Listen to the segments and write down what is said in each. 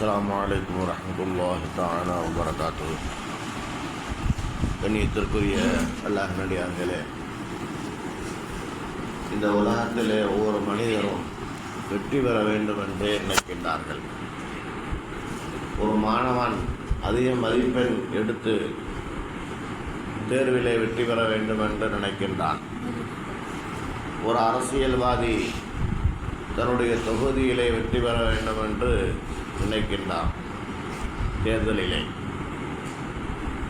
அஸ்லாம் வலைக்கம் வரமத்துல்லாஹி தாலா வரகாத்து கண்ணியத்திற்குரிய அல்லாஹ் நடிகார்களே இந்த உலகத்திலே ஒவ்வொரு மனிதரும் வெற்றி பெற வேண்டும் என்றே நினைக்கின்றார்கள். ஒரு மாணவன் அதிக மதிப்பெண் எடுத்து தேர்விலே வெற்றி பெற வேண்டும் என்று நினைக்கின்றான். ஒரு அரசியல்வாதி தன்னுடைய தொகுதியிலே வெற்றி பெற வேண்டும் என்று நினைக்கின்றான். தேர்தலிலே.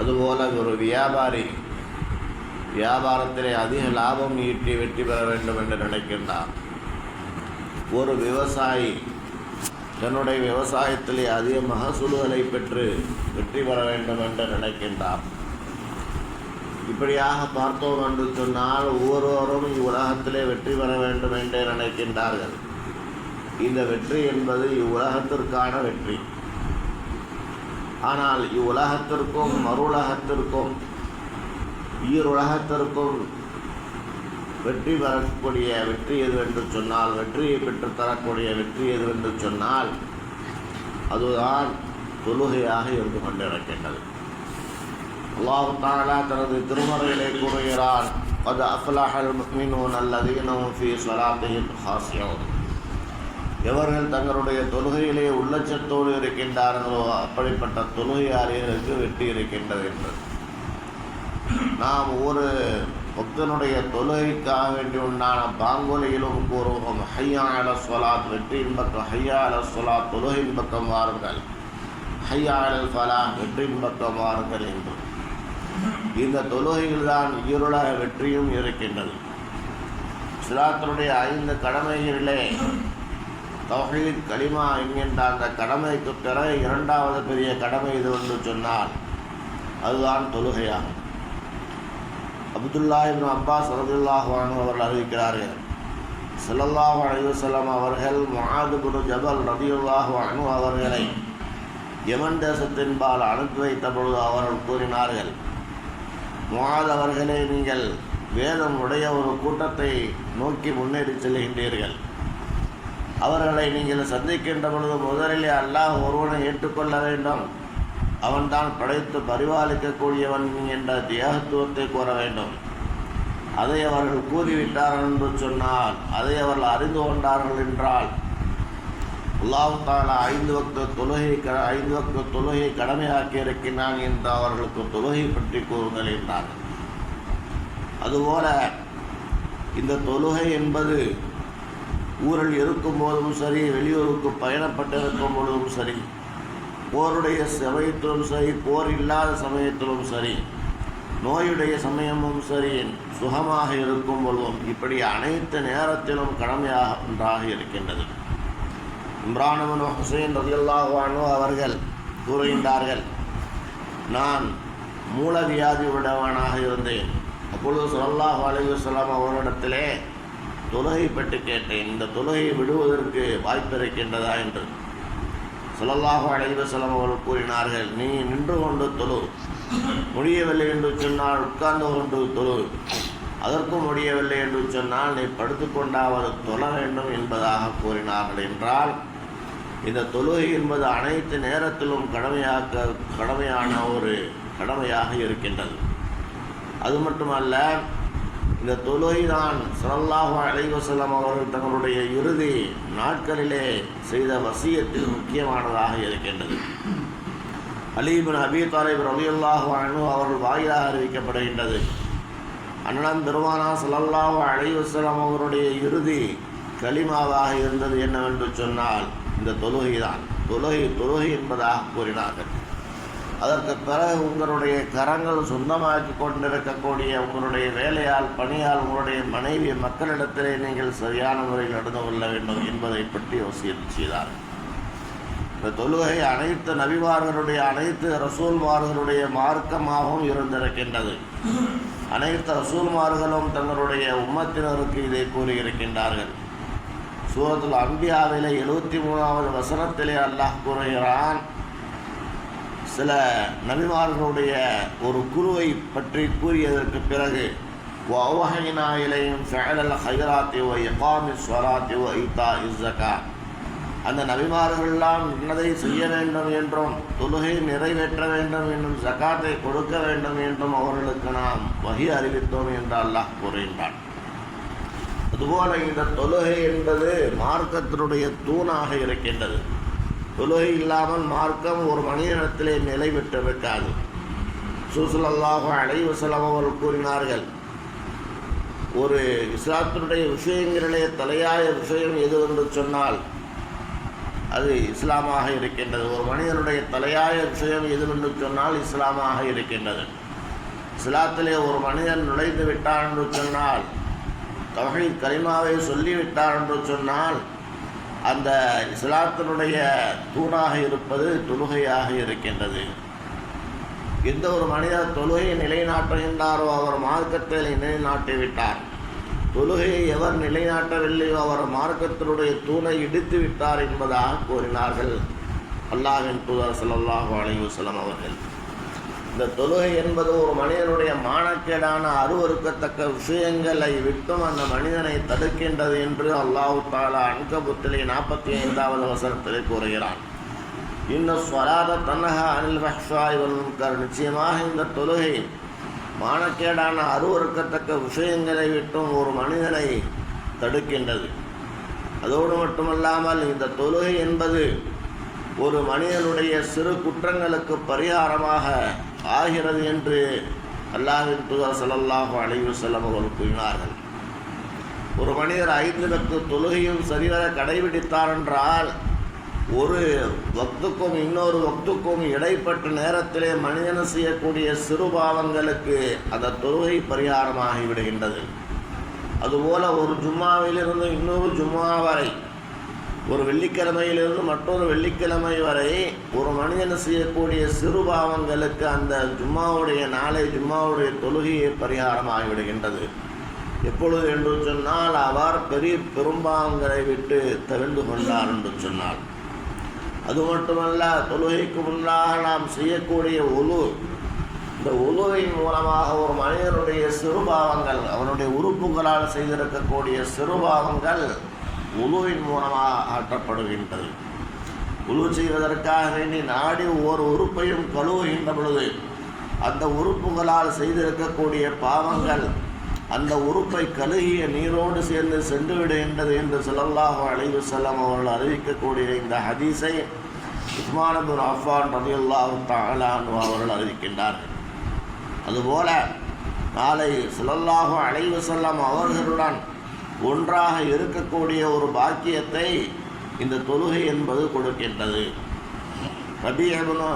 அதுபோல ஒரு வியாபாரி வியாபாரத்திலே அதிக லாபம் ஈட்டி வெற்றி பெற வேண்டும் என்று நினைக்கின்றான். ஒரு விவசாயி தன்னுடைய விவசாயத்திலே அதிக மகசூல்களை பெற்று வெற்றி பெற வேண்டும் என்று நினைக்கின்றார் இப்படியாக பார்த்தோம் என்று சொன்னால் ஒவ்வொருவரும் இவ்வுலகத்திலே வெற்றி பெற வேண்டும் என்றே நினைக்கின்றார்கள். இந்த வெற்றி என்பது இவ்வுலகத்திற்கான வெற்றி. ஆனால் இவ்வுலகத்திற்கும் மறுலகத்திற்கும் ஈருலகத்திற்கும் வெற்றி பெறக்கூடிய வெற்றி எது என்று சொன்னால் வெற்றியை பெற்று தரக்கூடிய வெற்றி எது என்று சொன்னால் அதுதான் தொழுகையாக இருந்து கொண்டிருக்கின்றது. அல்லாஹு தாலா தனது திருமறையிலே கூறுகிறான் அது அஃபலாஹல் முக்மினூன் அல்லதீனும் ஃபி ஸலாத்திஹிம் ஹாசியம் எவர்கள் தங்களுடைய தொழுகையிலே உள்ளச்சத்தோடு இருக்கின்றார்களோ அப்படிப்பட்ட தொழுகையாளர்களுக்கு வெற்றி இருக்கின்றது என்று. நாம் ஒரு பக்தனுடைய தொழுகைக்காக வேண்டி உண்டான பாங்கொலியிலும் கூறுவோம் ஹையால சொலாத் வெற்றியின் பக்கம் ஹையால சொலாத் தொழுகையின் பக்கம் வாருங்கள். ஹையால் ஃபலா வெற்றியின் பக்கம் வாருங்கள் என்று. இந்த தொழுகையில் தான் ஈருலக வெற்றியும் இருக்கின்றது. சிலாத்தினுடைய ஐந்து கடமைகளிலே தௌஹீத் கலிமா என்கின்ற அந்த கடமைக்கு பிறகு இரண்டாவது பெரிய கடமை இது என்று சொன்னால் அதுதான் தொழுகையாகும். அப்துல்லா இப்னு அப்பாஸ் ரதுல்லாஹ் அவர்கள் அறிவிக்கிறார்கள் ஸல்லல்லாஹு அலைஹி அவர்கள் மாது குரு ஜபல் ரதியுல்லாஹு அனு அவர்களை யமன் தேசத்தின்பால் அனுப்பி வைத்த பொழுது அவர்கள் கூறினார்கள் முஆத் அவர்களே நீங்கள் வேதம் உடைய ஒரு கூட்டத்தை நோக்கி முன்னேறி செல்கின்றீர்கள். அவர்களை நீங்கள் சந்திக்கின்ற பொழுது முதலிலே அல்லாஹ் ஒருவனை ஏற்றுக்கொள்ள வேண்டும். அவன்தான் படைத்து பரிபாலிக்கக்கூடியவன் என்ற தியாகத்துவத்தை கூற வேண்டும். அதை அவர்கள் கூறிவிட்டார்கள் என்று சொன்னால் அதை அவர்கள் அறிந்து கொண்டார்கள் என்றால் அல்லாஹ் ஐந்து வக்த தொழுகை க ஐந்து வக்த தொழுகை கடமையாக்கி இருக்கிறான் என்று அவர்களுக்கு தொழுகை பற்றி கூறுங்கள் என்றார்கள். அதுபோல இந்த தொழுகை என்பது ஊரில் இருக்கும் போதும் சரி வெளியூருக்கு பயணப்பட்டிருக்கும் பொழுதும் சரி போருடைய சமயத்திலும் சரி போர் இல்லாத சமயத்திலும் சரி நோயுடைய சமயமும் சரி சுகமாக இருக்கும் பொழுதும் இப்படி அனைத்து நேரத்திலும் கடமையாக ஒன்றாக இருக்கின்றது. இம்ரானவன் ஹுசைன் ரதியுல்லாஹானு அவர்கள் கூறுகின்றார்கள் நான் மூலவியாதி உடையவனாக இருந்தேன். அப்பொழுது சொல்லாஹ் அலைவசலாம் அவரிடத்திலே தொழுகை பற்றி கேட்டேன் இந்த தொழுகையை விடுவதற்கு வாய்ப்பு இருக்கின்றதா என்று சொல்லல்லாஹு அலைவசலம் அவர்கள் கூறினார்கள். நீ நின்று கொண்டு தொழு. முடியவில்லை என்று சொன்னால் உட்கார்ந்து கொண்டு தொழு. அதற்கும் முடியவில்லை என்று சொன்னால் நீ படுத்துக்கொண்டாவது தொழ வேண்டும் என்பதாக கூறினார்கள். என்றால் இந்த தொழுகை என்பது அனைத்து நேரத்திலும் கடமையாக்க கடமையான ஒரு கடமையாக இருக்கின்றது. அது மட்டுமல்ல இந்த தொழுகை தான் சல்லாஹு அலைவசலம் அவர்கள் தங்களுடைய இறுதி நாட்களிலே செய்த வசியத்தில் முக்கியமானதாக இருக்கின்றது. அலீபின் அபி தாலிப் ரவியுல்லாஹு அனு அவர்கள் வாயிலாக அறிவிக்கப்படுகின்றது. அண்ணன் பெருமானா சல்லல்லாஹு அலைவசலம் அவருடைய இறுதி களிமாவாக இருந்தது என்னவென்று சொன்னால் இந்த தொழுகை தான் தொழுகை தொழுகை என்பதாக கூறினார்கள். அதற்கு பிறகு உங்களுடைய கரங்கள் சொந்தமாக்கி கொண்டிருக்கக்கூடிய உங்களுடைய வேலையால் பணியால் உங்களுடைய மனைவி மக்களிடத்திலே நீங்கள் சரியான முறையில் நடந்து கொள்ள வேண்டும் என்பதை பற்றி யோசித்து செய்தார். இந்த தொழுகை அனைத்து நபிமார்களுடைய அனைத்து ரசூல்மார்களுடைய மார்க்கமாகவும் இருந்திருக்கின்றது. அனைத்து ரசூல்மார்களும் தங்களுடைய உம்மத்தினருக்கு இதை கூறியிருக்கின்றார்கள். சூரத்தில் அம்பியாவிலே எழுபத்தி மூணாவது வசனத்திலே அல்லாஹ் கூறுகிறான் சில நபிமார்களுடைய ஒரு குருவை பற்றி கூறியதற்கு பிறகு ஒவகைனா இலையும் ஃபேலல் ஹைராத்திவோ எகாமி ஸ்வராத்திவோ ஐதா இஸ்ஸகா அந்த நபிமார்கள்லாம் இன்னதை செய்ய வேண்டும் என்றும் தொழுகை நிறைவேற்ற வேண்டும் என்றும் ஜக்காத்தை கொடுக்க வேண்டும் என்றும் அவர்களுக்கு நாம் வகி அறிவித்தோம் என்று அல்லாஹ் கூறுகின்றான். அதுபோல இந்த தொழுகை என்பது மார்க்கத்தினுடைய தூணாக இருக்கின்றது. தொழுகை இல்லாமல் மார்க்கம் ஒரு மனிதனத்திலே நிலை பெற்றிருக்காது சுசலல்லாஹு அலைவசலம் அவர்கள் கூறினார்கள் ஒரு இஸ்லாத்தினுடைய விஷயங்களிலே தலையாய விஷயம் எது என்று சொன்னால் அது இஸ்லாமாக இருக்கின்றது. ஒரு மனிதனுடைய தலையாய விஷயம் எது என்று சொன்னால் இஸ்லாமாக இருக்கின்றது. இஸ்லாத்திலே ஒரு மனிதன் நுழைந்து விட்டான் என்று சொன்னால் தொகை கரிமாவை சொல்லிவிட்டார் என்று சொன்னால் அந்த இஸ்லாத்தினுடைய தூணாக இருப்பது தொழுகையாக இருக்கின்றது. எந்த ஒரு மனிதர் தொழுகையை நிலைநாட்டுகின்றாரோ அவர் மார்க்கத்தை நிலைநாட்டி விட்டார். தொழுகையை எவர் நிலைநாட்டவில்லையோ அவர் மார்க்கத்தினுடைய தூணை இடித்து விட்டார் என்பதாக கூறினார்கள். அல்லாஹின் தூதர் ஸல்லல்லாஹு அலைஹி அவர்கள். இந்த தொழுகை என்பது ஒரு மனிதனுடைய மானக்கேடான அருவறுக்கத்தக்க விஷயங்களை விட்டும் அந்த மனிதனை தடுக்கின்றது என்று அல்லாஹு தாலா அன்கபுத்திலே நாற்பத்தி ஐந்தாவது வசனத்திலே கூறுகிறான். இன்னும் ஸ்வராத தன்னஹா அனில் பஹ்ஷாய் வல்முன்கர் நிச்சயமாக இந்த தொழுகை மானக்கேடான அருவறுக்கத்தக்க விஷயங்களை விட்டும் ஒரு மனிதனை தடுக்கின்றது. அதோடு மட்டுமல்லாமல் இந்த தொழுகை என்பது ஒரு மனிதனுடைய சிறு குற்றங்களுக்கு பரிகாரமாக ஆகிறது என்று அல்லாஹின் தூதர் சலல்லாஹு அலைவு செல்லம் அவர்கள் கூறினார்கள். ஒரு மனிதர் ஐந்து பத்து தொழுகையும் சரிவர கடைபிடித்தார் என்றால் ஒரு வக்துக்கும் இன்னொரு வக்துக்கும் இடைப்பட்ட நேரத்திலே மனிதன செய்யக்கூடிய சிறுபாவங்களுக்கு அந்த தொழுகை பரிகாரமாகி விடுகின்றது. அதுபோல ஒரு ஜும்மாவிலிருந்து இன்னொரு ஜும்மா வரை ஒரு வெள்ளிக்கிழமையிலிருந்து மற்றொரு வெள்ளிக்கிழமை வரை ஒரு மனிதன் செய்யக்கூடிய சிறு பாவங்களுக்கு அந்த ஜும்மாவுடைய நாளை ஜும்மாவுடைய தொழுகையை பரிகாரமாகிவிடுகின்றது. எப்பொழுது என்று சொன்னால் அவர் பெரிய பெரும்பாவங்களை விட்டு தெரிந்து கொண்டார் என்று சொன்னார் அது மட்டுமல்ல தொழுகைக்கு முன்னாக நாம் செய்யக்கூடிய உழு இந்த உலுவின் மூலமாக ஒரு மனிதனுடைய சிறுபாவங்கள் அவனுடைய உறுப்புகளால் செய்திருக்கக்கூடிய சிறுபாவங்கள் உழுவின் மூலமாக ஆற்றப்படுகின்றது. உழு செய்வதற்காக வேண்டி நாடி ஒவ்வொரு உறுப்பையும் கழுவுகின்ற பொழுது அந்த உறுப்புகளால் செய்திருக்கக்கூடிய பாவங்கள் அந்த உறுப்பை கழுகிய நீரோடு சேர்ந்து சென்று விடுகின்றது என்று ஸல்லல்லாஹு அழைவு செல்லம் அவர்கள் அறிவிக்கக்கூடிய இந்த ஹதீஸை உஸ்மானபுர் அஃபான் ரலியல்லாஹு தஆலா அவர்கள் அறிவிக்கின்றார்கள். அதுபோல நாளை ஸல்லல்லாஹு அழைவு செல்லம் அவர்களுடன் ஒன்றாக இருக்கக்கூடிய ஒரு பாக்கியத்தை இந்த தொழுகை என்பது கொடுக்கின்றது. ரபியபுனு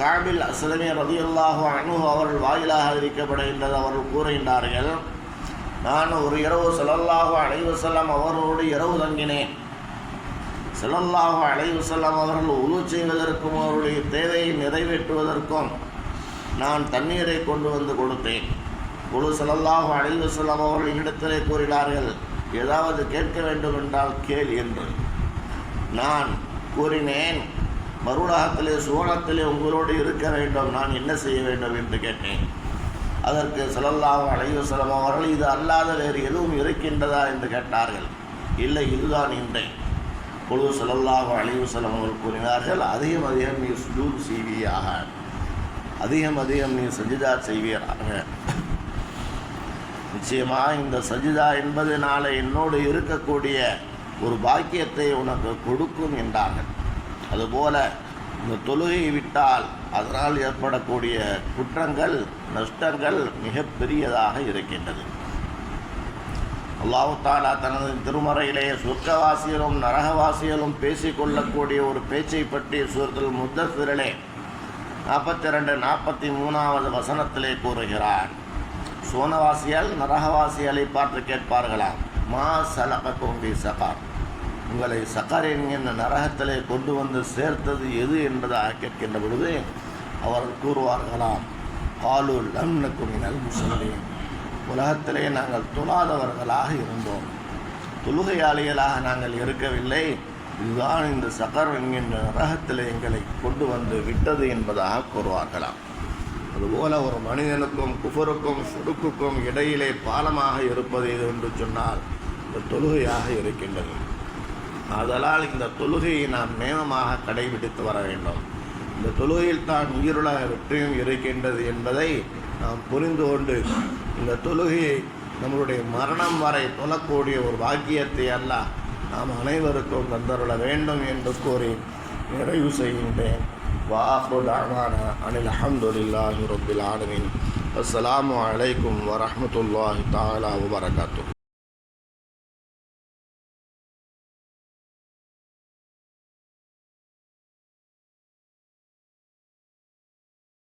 காபில் அஸ்லமி ரதியுல்லாஹு அனு அவர்கள் வாயிலாக அறிவிக்கப்படுகின்றது. அவர்கள் கூறுகின்றார்கள் நான் ஒரு இரவு ஸல்லல்லாஹு அழைவு செல்லம் அவர்களோடு இரவு தங்கினேன். ஸல்லல்லாஹு அழைவு செல்லம் அவர்கள் உழு செய்வதற்கும் அவருடைய தேவையை நிறைவேற்றுவதற்கும் நான் தண்ணீரை கொண்டு வந்து கொடுத்தேன். குழு ஸல்லல்லாஹு அழிவு செல்லம் அவர்கள் இடத்திலே கூறினார்கள். ஏதாவது கேட்க வேண்டும் என்றால் கேள் என்று. நான் கூறினேன் மறுநாகத்திலே சுவனத்திலே உங்களோடு இருக்க வேண்டும். நான் என்ன செய்ய வேண்டும் என்று கேட்டேன். அதற்கு ஸல்லல்லாஹு அழைவு வஸல்லம் அவர்கள் இது அல்லாத வேறு எதுவும் இருக்கின்றதா என்று கேட்டார்கள். இல்லை இதுதான் இன்றை குழு ஸல்லல்லாஹு அழைவு செல்லம் அவர்கள் கூறினார்கள் அதிகம் அதிகம் நீ சுஜூர் செய்வியாக. அதிகம் அதிகம் நீ சஜிதா செய்வீராக நிச்சயமாக இந்த சஜிதா என்பது நாளை என்னோடு இருக்கக்கூடிய ஒரு பாக்கியத்தை உனக்கு கொடுக்கும் என்றார்கள். அதுபோல இந்த தொழுகையை விட்டால் அதனால் ஏற்படக்கூடிய குற்றங்கள் நஷ்டங்கள் மிகப்பெரியதாக இருக்கின்றது. அல்லாஹாலா தனது திருமறையிலே சொர்க்கவாசியலும் நரகவாசியலும் பேசிக்கொள்ளக்கூடிய ஒரு பேச்சை பற்றி சூரத்தில் முத்தசிரலே நாற்பத்தி ரெண்டு நாற்பத்தி மூணாவது வசனத்திலே கூறுகிறார். சோனவாசியால் நரகவாசியாலை பார்த்து கேட்பார்களாம் மா சலகக்கும் பி சகார். உங்களை சகார் என்கின்ற நரகத்திலே கொண்டு வந்து சேர்த்தது எது என்பதாக கேட்கின்ற பொழுது அவர்கள் கூறுவார்களாம் காலு லம்னக்குமினல் முஸ்லிம் உலகத்திலே நாங்கள் தொழாதவர்களாக இருந்தோம். தொழுகையாளிகளாக நாங்கள் இருக்கவில்லை. இதுதான் இந்த சகர் என்கின்ற நரகத்தில் எங்களை கொண்டு வந்து விட்டது என்பதாக கூறுவார்களாம். அதுபோல ஒரு மனிதனுக்கும் குஃபருக்கும் சுடுக்குக்கும் இடையிலே பாலமாக இருப்பது எது என்று சொன்னால் இந்த தொழுகையாக இருக்கின்றது. ஆதலால் இந்த தொழுகையை நாம் நேமமாக கடைபிடித்து வர வேண்டும். இந்த தொழுகையில் தான் உயிருள்ள வெற்றியும் இருக்கின்றது என்பதை நாம் புரிந்து கொண்டு இந்த தொழுகையை நம்மளுடைய மரணம் வரை தொழக்கூடிய ஒரு பாக்கியத்தை அல்ல நாம் அனைவருக்கும் தந்தருள வேண்டும் என்று கூறி நிறைவு செய்கின்றேன் வாஹு தாவான அனில் அஹமதுல்லாஹி ரபில் ஆலமின் அஸ்ஸலாமு அலைக்கும் வரஹ்மத்துல்லாஹி தஆலா வபரகாத்துஹு